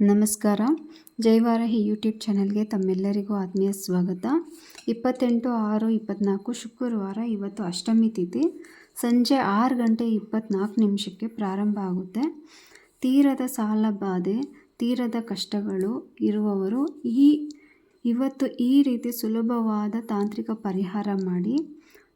ನಮಸ್ಕಾರ. ಜೈವಾರಾಹಿ ಯೂಟ್ಯೂಬ್ ಚಾನಲ್ಗೆ ತಮ್ಮೆಲ್ಲರಿಗೂ ಆತ್ಮೀಯ ಸ್ವಾಗತ. ಇಪ್ಪತ್ತೆಂಟು ಆರು ಇಪ್ಪತ್ತ್ನಾಲ್ಕು ಶುಕ್ರವಾರ ಇವತ್ತು ಅಷ್ಟಮಿ ತಿಥಿ. ಸಂಜೆ ಆರು ಗಂಟೆ ಇಪ್ಪತ್ತ್ನಾಲ್ಕು ನಿಮಿಷಕ್ಕೆ ಪ್ರಾರಂಭ ಆಗುತ್ತೆ. ತೀರದ ಸಾಲ ಬಾಧೆ, ತೀರದ ಕಷ್ಟಗಳು ಇರುವವರು ಈ, ಇವತ್ತು ಈ ರೀತಿ ಸುಲಭವಾದ ತಾಂತ್ರಿಕ ಪರಿಹಾರ ಮಾಡಿ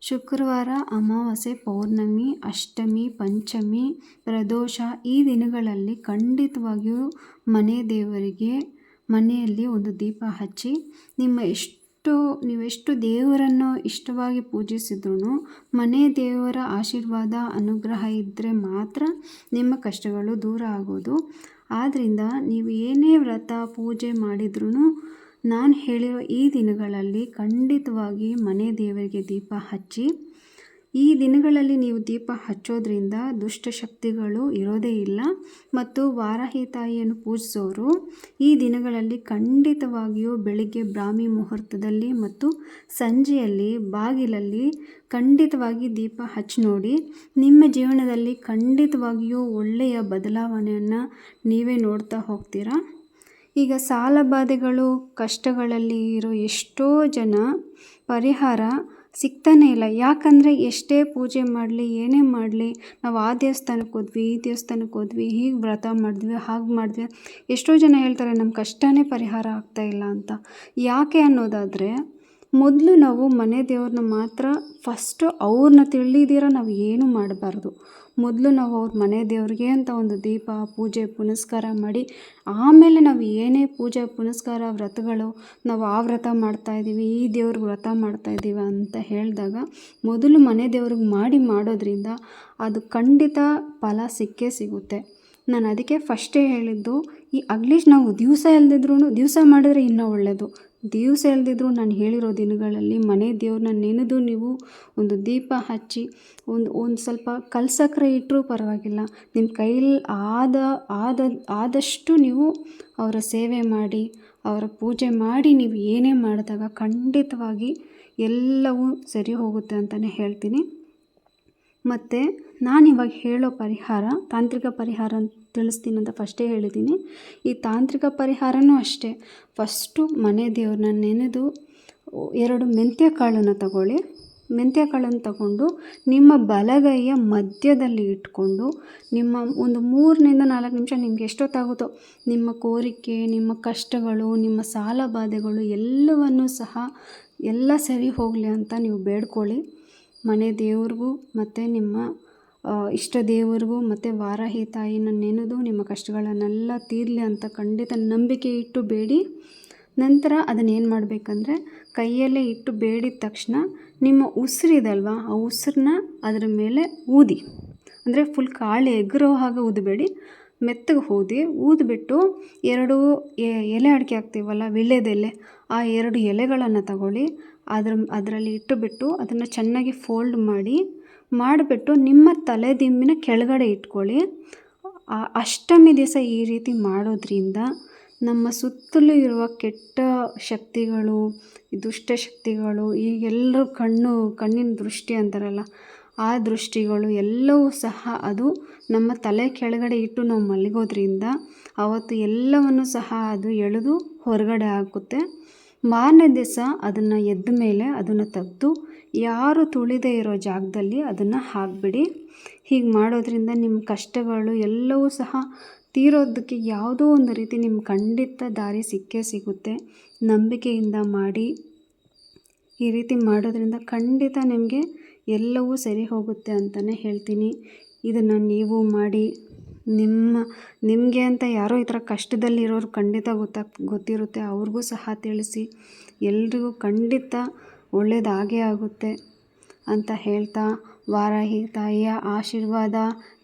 ಶುಕ್ರವಾರ ಅಮಾವಾಸ್ಯೆ ಪೌರ್ಣಮಿ, ಅಷ್ಟಮಿ, ಪಂಚಮಿ, ಪ್ರದೋಷ ಈ ದಿನಗಳಲ್ಲಿ ಖಂಡಿತವಾಗಿಯೂ ಮನೆ ದೇವರಿಗೆ ಮನೆಯಲ್ಲಿ ಒಂದು ದೀಪ ಹಚ್ಚಿ ನಿಮ್ಮ ಎಷ್ಟು, ನೀವೆಷ್ಟು ದೇವರನ್ನು ಇಷ್ಟವಾಗಿ ಪೂಜಿಸಿದ್ರೂ ಮನೆ ದೇವರ ಆಶೀರ್ವಾದ, ಅನುಗ್ರಹ ಇದ್ದರೆ ಮಾತ್ರ ನಿಮ್ಮ ಕಷ್ಟಗಳು ದೂರ ಆಗೋದು. ಆದ್ದರಿಂದ ನೀವು ಏನೇ ವ್ರತ, ಪೂಜೆ ಮಾಡಿದ್ರೂ ನಾನು ಹೇಳಿರೋ ಈ ದಿನಗಳಲ್ಲಿ ಖಂಡಿತವಾಗಿ ಮನೆ ದೇವರಿಗೆ ದೀಪ ಹಚ್ಚಿ, ಈ ದಿನಗಳಲ್ಲಿ ನೀವು ದೀಪ ಹಚ್ಚೋದ್ರಿಂದ ದುಷ್ಟಶಕ್ತಿಗಳು ಇರೋದೇ ಇಲ್ಲ ಮತ್ತು ವಾರಾಹಿ ತಾಯಿಯನ್ನು ಪೂಜಿಸೋರು ಈ ದಿನಗಳಲ್ಲಿ ಖಂಡಿತವಾಗಿಯೂ ಬೆಳಿಗ್ಗೆ ಬ್ರಾಹ್ಮಿ ಮುಹೂರ್ತದಲ್ಲಿ ಮತ್ತು ಸಂಜೆಯಲ್ಲಿ ಬಾಗಿಲಲ್ಲಿ ಖಂಡಿತವಾಗಿ ದೀಪ ಹಚ್ಚಿ ನೋಡಿ, ನಿಮ್ಮ ಜೀವನದಲ್ಲಿ ಖಂಡಿತವಾಗಿಯೂ ಒಳ್ಳೆಯ ಬದಲಾವಣೆಯನ್ನು ನೀವೇ ನೋಡ್ತಾ ಹೋಗ್ತೀರಾ? ಈಗ ಸಾಲ ಬಾಧೆಗಳು, ಕಷ್ಟಗಳಲ್ಲಿ ಇರೋ ಎಷ್ಟೋ ಜನ ಪರಿಹಾರ ಸಿಗ್ತಾನೇ ಇಲ್ಲ. ಯಾಕಂದರೆ ಎಷ್ಟೇ ಪೂಜೆ ಮಾಡಲಿ, ಏನೇ ಮಾಡಲಿ, ನಾವು ಆ ದೇವಸ್ಥಾನಕ್ಕೆ ಹೋದ್ವಿ, ಈ ದೇವಸ್ಥಾನಕ್ಕೆ ಹೋದ್ವಿ, ಹೀಗೆ ವ್ರತ ಮಾಡಿದ್ವಿ, ಹಾಗೆ ಮಾಡಿದ್ವಿ, ಎಷ್ಟೋ ಜನ ಹೇಳ್ತಾರೆ ನಮ್ಮ ಕಷ್ಟನೇ ಪರಿಹಾರ ಆಗ್ತಾ ಇಲ್ಲ ಅಂತ. ಯಾಕೆ ಅನ್ನೋದಾದರೆ, ಮೊದಲು ನಾವು ಮನೆ ದೇವ್ರನ್ನ ಮಾತ್ರ ಫಸ್ಟು ಅವ್ರನ್ನ ತಿಳಿದಿರ ನಾವು ಏನು ಮಾಡಬಾರ್ದು? ಮೊದಲು ನಾವು ಅವ್ರ ಮನೆ ದೇವ್ರಿಗೆ ಅಂತ ಒಂದು ದೀಪ, ಪೂಜೆ, ಪುನಸ್ಕಾರ ಮಾಡಿ, ಆಮೇಲೆ ನಾವು ಏನೇ ಪೂಜೆ, ಪುನಸ್ಕಾರ ವ್ರತಗಳು ನಾವು ಆ ವ್ರತ ಮಾಡ್ತಾ ಇದ್ದೀವಿ, ಈ ದೇವ್ರಿಗೆ ವ್ರತ ಮಾಡ್ತಾ ಮಾಡ್ತಾಯಿದ್ದೀವಿ ಅಂತ ಹೇಳಿದಾಗ ಮೊದಲು ಮನೆ ದೇವ್ರಿಗೆ ಮಾಡಿ ಮಾಡೋದ್ರಿಂದ ಅದು ಖಂಡಿತ ಫಲ ಸಿಕ್ಕೇ ಸಿಗುತ್ತೆ. ನಾನು ಅದಕ್ಕೆ ಫಸ್ಟೇ ಹೇಳಿದ್ದು, ಈ ಅಗ್ಲೀಸ್ಟ್ ನಾವು ದಿವಸ ಇಲ್ಲದಿದ್ರೂ ದಿವಸ ಮಾಡಿದ್ರೆ ಇನ್ನೂ ಒಳ್ಳೆಯದು ದಿವಸ ಸೇಲ್ದಿದ್ರು ನಾನು ಹೇಳಿರೋ ದಿನಗಳಲ್ಲಿ ಮನೆ ದೇವ್ರನ್ನ ನೆನೆದು ನೀವು ಒಂದು ದೀಪ ಹಚ್ಚಿ ಒಂದು ಒಂದು ಸ್ವಲ್ಪ ಕಲ್ಸಕ್ರೆ ಇಟ್ಟರೂ ಪರವಾಗಿಲ್ಲ. ನಿಮ್ಮ ಕೈಲಿ ಆದ ಆದ, ಆದಷ್ಟು ನೀವು ಅವರ ಸೇವೆ ಮಾಡಿ, ಅವರ ಪೂಜೆ ಮಾಡಿ ನೀವು ಏನೇ ಮಾಡಿದಾಗ ಖಂಡಿತವಾಗಿ ಎಲ್ಲವೂ ಸರಿ ಹೋಗುತ್ತೆ ಅಂತಲೇ ಹೇಳ್ತೀನಿ. ಮತ್ತು ನಾನು ಇವಾಗ ಹೇಳೋ ಪರಿಹಾರ, ತಾಂತ್ರಿಕ ಪರಿಹಾರ ಅಂತ ತಿಳಿಸ್ತೀನಿ ಅಂತ ಫಸ್ಟೇ ಹೇಳಿದ್ದೀನಿ. ಈ ತಾಂತ್ರಿಕ ಪರಿಹಾರವೂ ಅಷ್ಟೇ. ಫಸ್ಟು ಮನೆ ದೇವ್ರನ್ನ ನೆನೆದು ಎರಡು ಮೆಂತ್ಯ ಕಾಳನ್ನು ತಗೊಳ್ಳಿ. ಮೆಂತ್ಯ ಕಾಳನ್ನು ತಗೊಂಡು ನಿಮ್ಮ ಬಲಗೈಯ ಮಧ್ಯದಲ್ಲಿ ಇಟ್ಕೊಂಡು ನಿಮ್ಮ ಒಂದು ಮೂರರಿಂದ ನಾಲ್ಕು ನಿಮಿಷ ನಿಮ್ಗೆ ಎಷ್ಟೊತ್ತಾಗುತ್ತೋ, ನಿಮ್ಮ ಕೋರಿಕೆ, ನಿಮ್ಮ ಕಷ್ಟಗಳು, ನಿಮ್ಮ ಸಾಲ ಬಾಧೆಗಳು ಎಲ್ಲವನ್ನೂ ಸಹ ಎಲ್ಲ ಸರಿ ಹೋಗಲಿ ಅಂತ ನೀವು ಬೇಡ್ಕೊಳ್ಳಿ. ಮನೆ ದೇವ್ರಿಗೂ ಮತ್ತು ನಿಮ್ಮ ಇಷ್ಟ ದೇವರಿಗೂ ಮತ್ತು ವಾರಾಹಿ ತಾಯಿನ ನೆನೆದು ನಿಮ್ಮ ಕಷ್ಟಗಳನ್ನೆಲ್ಲ ತೀರಲಿ ಅಂತ ಖಂಡಿತ ನಂಬಿಕೆ ಇಟ್ಟು ಬೇಡಿ. ನಂತರ ಅದನ್ನೇನು ಮಾಡಬೇಕಂದ್ರೆ ಕೈಯಲ್ಲೇ ಇಟ್ಟು ಬೇಡಿದ ತಕ್ಷಣ ನಿಮ್ಮ ಉಸಿರಿದಲ್ವ ಆ ಉಸಿರನ್ನ ಅದರ ಮೇಲೆ ಊದಿ. ಅಂದರೆ ಫುಲ್ ಕಾಳೆ ಎಗರೋ ಹಾಗೆ ಊದಬೇಡಿ. ಮೆತ್ತಗೆ ಊದಿ ಊದ್ಬಿಟ್ಟು ಎರಡು ಎಲೆ ಅಡಿಕೆ ಹಾಕ್ತೀವಲ್ಲ, ವೀಳ್ಯದೆಲೆ, ಆ ಎರಡು ಎಲೆಗಳನ್ನು ತಗೊಳ್ಳಿ. ಅದ್ರ, ಅದರಲ್ಲಿ ಇಟ್ಟುಬಿಟ್ಟು ಅದನ್ನು ಚೆನ್ನಾಗಿ ಫೋಲ್ಡ್ ಮಾಡಿ, ಮಾಡಿಬಿಟ್ಟು ನಿಮ್ಮ ತಲೆದಿಂಬಿನ ಕೆಳಗಡೆ ಇಟ್ಕೊಳ್ಳಿ. ಅಷ್ಟಮಿ ದಿವಸ ಈ ರೀತಿ ಮಾಡೋದ್ರಿಂದ ನಮ್ಮ ಸುತ್ತಲೂ ಇರುವ ಕೆಟ್ಟ ಶಕ್ತಿಗಳು ದುಷ್ಟ ಶಕ್ತಿಗಳು ಈಗೆಲ್ಲರೂ ಕಣ್ಣು, ಕಣ್ಣಿನ ದೃಷ್ಟಿ ಅಂತಾರಲ್ಲ, ಆ ದೃಷ್ಟಿಗಳು ಎಲ್ಲವೂ ಸಹ ಅದು ನಮ್ಮ ತಲೆ ಕೆಳಗಡೆ ಇಟ್ಟು ನಾವು ಮಲಗೋದ್ರಿಂದ ಅವತ್ತು ಎಲ್ಲವನ್ನು ಸಹ ಅದು ಎಳೆದು ಹೊರಗಡೆ ಹಾಕುತ್ತೆ. ಮಾರನೇ ದಿವಸ ಅದನ್ನು ಎದ್ದ ಮೇಲೆ ಅದನ್ನು ತೆಗೆದು ಯಾರು ತುಳಿದೇ ಇರೋ ಜಾಗದಲ್ಲಿ ಅದನ್ನು ಹಾಕಿಬಿಡಿ. ಹೀಗೆ ಮಾಡೋದ್ರಿಂದ ನಿಮ್ಮ ಕಷ್ಟಗಳು ಎಲ್ಲವೂ ಸಹ ತೀರೋದಕ್ಕೆ ಯಾವುದೋ ಒಂದು ರೀತಿ ನಿಮ್ಮ ಖಂಡಿತ ದಾರಿ ಸಿಕ್ಕೇ ಸಿಗುತ್ತೆ. ನಂಬಿಕೆಯಿಂದ ಮಾಡಿ. ಈ ರೀತಿ ಮಾಡೋದ್ರಿಂದ ಖಂಡಿತ ನಿಮಗೆ ಎಲ್ಲವೂ ಸರಿ ಹೋಗುತ್ತೆ ಅಂತಲೇ ಹೇಳ್ತೀನಿ. ಇದನ್ನು ನೀವು ಮಾಡಿ. ನಿಮ್ಮ, ನಿಮಗೆ ಅಂತ ಯಾರೋ ಈ ಥರ ಕಷ್ಟದಲ್ಲಿರೋರು ಖಂಡಿತ ಗೊತ್ತಾಗ್ ಗೊತ್ತಿರುತ್ತೆ. ಅವ್ರಿಗೂ ಸಹ ತಿಳಿಸಿ. ಎಲ್ರಿಗೂ ಖಂಡಿತ ಒಳ್ಳೆಯದಾಗೇ ಆಗುತ್ತೆ ಅಂತ ಹೇಳ್ತಾ, ವಾರಾಹಿ ತಾಯಿಯ ಆಶೀರ್ವಾದ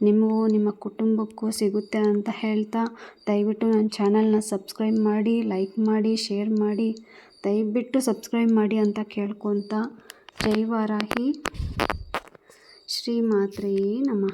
ನಿಮಗೂ, ನಿಮ್ಮ ಕುಟುಂಬಕ್ಕೂ ಸಿಗುತ್ತೆ ಅಂತ ಹೇಳ್ತಾ, ದಯವಿಟ್ಟು ನನ್ನ ಚಾನಲ್ನ ಸಬ್ಸ್ಕ್ರೈಬ್ ಮಾಡಿ, ಲೈಕ್ ಮಾಡಿ, ಶೇರ್ ಮಾಡಿ, ದಯವಿಟ್ಟು ಸಬ್ಸ್ಕ್ರೈಬ್ ಮಾಡಿ ಅಂತ ಕೇಳ್ಕೊತ, ಜೈ ವಾರಾಹಿ. ಶ್ರೀ ಮಾತ್ರೆಯೇ ನಮಃ.